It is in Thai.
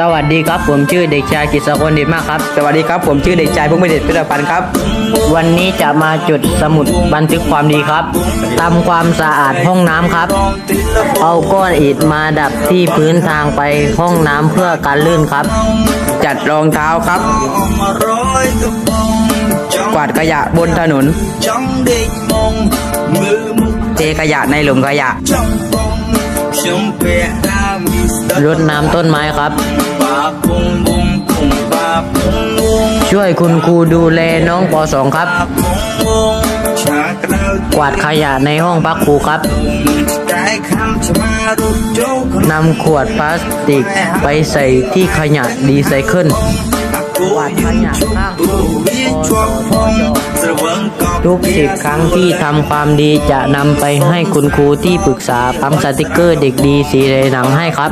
สวัสดีครับผมชื่อเด็กชายกิษกลดิตมากครับ สวัสดีครับ ผมชื่อเด็กชายพงศ์เดชพิรพันธ์ครับ วันนี้จะมาจุดสมุดบันทึกความดีครับทำความสะอาดห้องน้ำครับ เอาก้อนอิฐมาดับที่พื้นทางไปห้องน้ำเพื่อการลื่นครับ จัดรองเท้าครับ กวาดขยะบนถนน trong địch mong mưa mục เทขยะในหลุมขยะ รดน้ำต้นไม้ครับ ช่วยคุณครูดูแลน้องป .2 ครับ กวาดขยะในห้องพักครูครับนำขวดพลาสติกไปใส่ที่ขยะดีไซเคิลกวาดขยะข้างครู ทุกสิบครั้งที่ทำความดีจะนำไปให้คุณครูที่ปรึกษาปั๊มสติกเกอร์เด็กดีสีในหนังให้ครับ